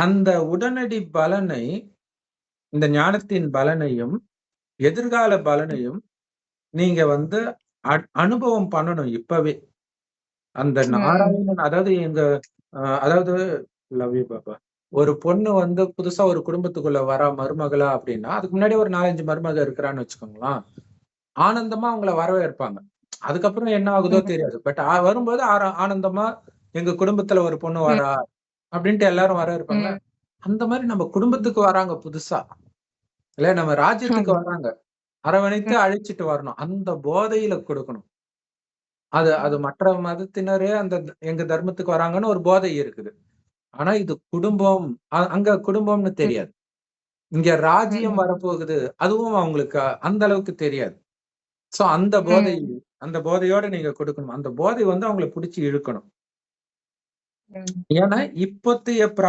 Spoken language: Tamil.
அந்த உடனடி பலனை இந்த ஞானத்தின் பலனையும், எதிர்கால பலனையும் நீங்க வந்து அனுபவம் பண்ணணும் இப்பவே. அந்த. நாராயணன் அதாவது எங்க அதாவது லவ் யூ பாப்பா. ஒரு பொண்ணு வந்து புதுசா ஒரு குடும்பத்துக்குள்ள வரா மருமகளா அப்படின்னா, அதுக்கு முன்னாடி ஒரு 4, 5 மருமக இருக்கிறான்னு வச்சுக்கோங்களேன். ஆனந்தமா அவங்கள வரவேற்பாங்க. அதுக்கப்புறம் என்ன ஆகுதோ. தெரியாது. பட் வரும்போது ஆனந்தமா எங்க குடும்பத்துல ஒரு பொண்ணு. வரா, அப்படின்ட்டு எல்லாரும் வரவேற்பாங்கல்ல. ம். அந்த மாரி நம்ம. குடும்பத்துக்கு வராங்க புதுசா. இல்ல நம்ம ராஜ்யத்துக்கு ஆமா. வர்றாங்க. அரவணைத்து. அழைச்சிட்டு வரணும். அந்த போதையில கொடுக்கணும். அது அது. மற்ற மதத்தினரு அந்த எங்க தர்மத்துக்கு வராங்கன்னு ஒரு போதை இருக்குது. ஆனா இது குடும்பம் அ அங்க குடும்பம்னு. தெரியாது. இங்க ராஜ்யம். வரப்போகுது. அதுவும் அவங்களுக்கு அந்த அளவுக்கு தெரியாது. சோ அந்த போதை. அந்த போதையோட நீங்க கொடுக்கணும். அந்த போதை வந்து அவங்கள புடிச்சு இழுக்கணும். ஏன்னா இப்பத்திய ப்ரா